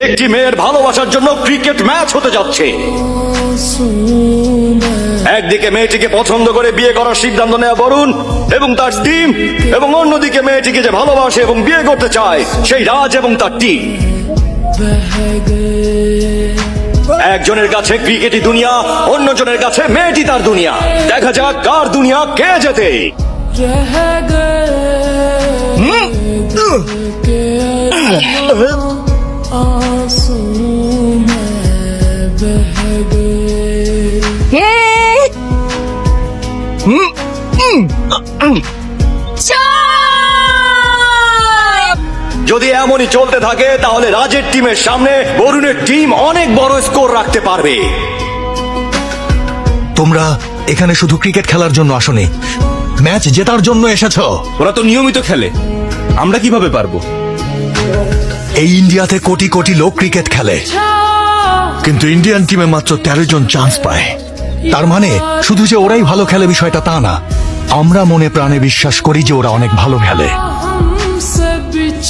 একটি মেয়ের ভালোবাসার জন্য ক্রিকেট ম্যাচ হতে যাচ্ছে। একদিকে মেয়েটিকে পছন্দ করে বিয়ে করার সিদ্ধান্ত নেওয়া বরুণ এবং তার টিম এবং অন্যদিকে মেয়েটিকে যে ভালোবাসে এবং বিয়ে করতে চায় সেই রাজ এবং তার টিম একজনের কাছে ক্রিকেটই দুনিয়া অন্যজনের কাছে মেয়েটি তার দুনিয়া। দেখা যাক কার দুনিয়া কে যেতে रह যদি এমনই চলতে থাকে তাহলে রাজের টিমের সামনে বরুণের টিম অনেক বড় স্কোর রাখতে পারবে। তোমরা এখানে শুধু ক্রিকেট খেলার জন্য আসনি। ম্যাচ জেতার জন্য এসেছ। ওরা তো নিয়মিত খেলে। আমরা কীভাবে পারব? এই ইন্ডিয়াতে কোটি কোটি লোক ক্রিকেট খেলে। কিন্তু ইন্ডিয়ান টিমে মাত্র তেরো জন চান্স পায়। তার মানে শুধু যে ওরাই ভালো খেলে বিষয়টা তা না, আমরা মনে প্রাণে বিশ্বাস করি যে ওরা অনেক ভালো খেলে।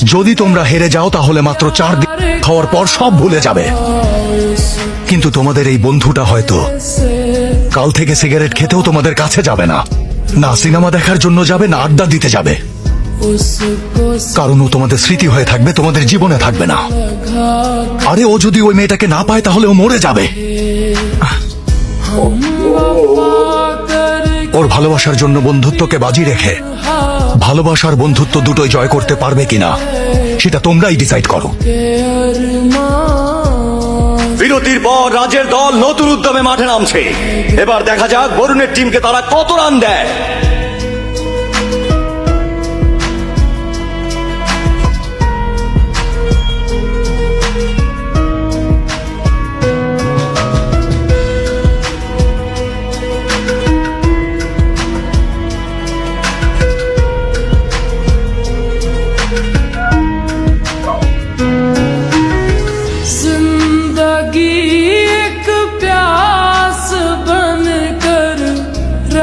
যদি তোমরা হেরে যাও, তাহলে মাত্র চার দিন হওয়ার পর সব ভুলে যাবে। কিন্তু তোমাদের এই বন্ধুটা হয়তো কাল থেকে সিগারেট খেতেও তোমাদের কাছে যাবে না। না সিনেমা দেখার জন্য যাবে, না আড্ডা দিতে যাবে। কারণ ও তোমাদের স্মৃতি হয়ে থাকবে, তোমাদের জীবনে থাকবে না। আরে ও যদি ওই মেয়েটাকে না পায়, তাহলে ও মরে যাবে। ওর ভালোবাসার জন্য বন্ধুত্বকে বাজি রেখে, ভালোবাসার বন্ধুত্ব দুটোই জয় করতে পারবে কিনা, সেটা তোমরাই ডিসাইড করো। বিরতির পর রাজের দল নতুন উদ্যমে মাঠে নামছে। এবার দেখা যাক বরুণের টিমকে তারা কত রান দেয়।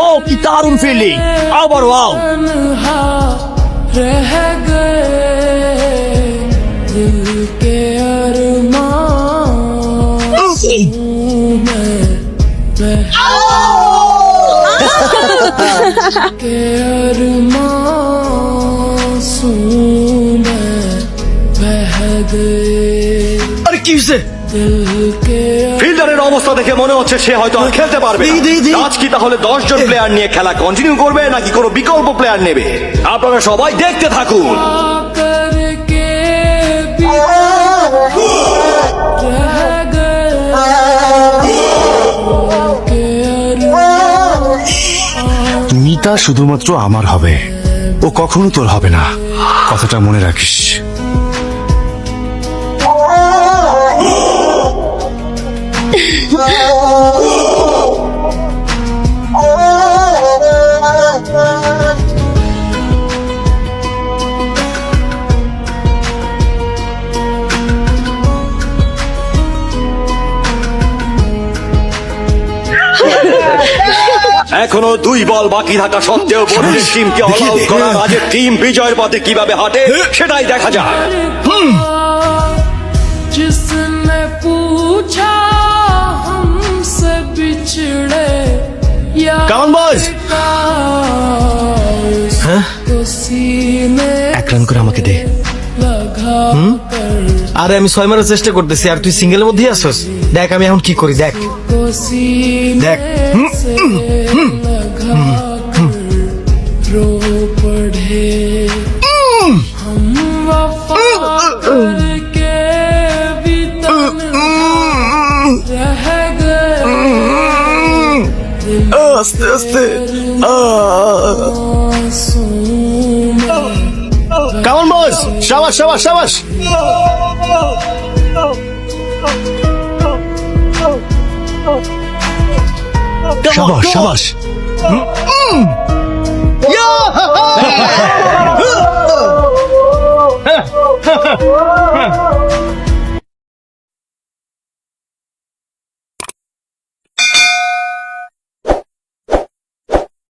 ও কি দারুণ ফিল্ডিং আবার ওয়াও রহ गए কি হইছে ফিল্ডারের অবস্থা দেখে মনে হচ্ছে সে হয়তো আর খেলতে পারবে আজ কি তাহলে দশ জন প্লেয়ার নিয়ে খেলা কন্টিনিউ করবে নাকি কোনো বিকল্প প্লেয়ার নেবে? আপনারা সবাই দেখতে থাকুন। মিতা শুধুমাত্র আমার হবে। ও কখনো তোর হবে না। কথাটা মনে রাখিস। এখনো দুই বল বাকি থাকা সত্ত্বেও বরুণের টিমকে অল আউট করা রাজের টিম বিজয়ের পথে কিভাবে হাঁটে সেটাই দেখা যাক जिसने पूछा हमसे बिछड़े या Come on, boys. तो सीने এক রান করে আমাকে দে लगा कर আরে, আমি ছয় মারার চেষ্টা করতেছি, আর তুই সিঙ্গেলের মধ্যেই আসছস দেখ, আমি এখন কি করি, দেখ। দেখ। আস্তে আস্তে। আহ। Yavaş yavaş yavaş. Yavaş yavaş. Ya! Ha ha ha ha!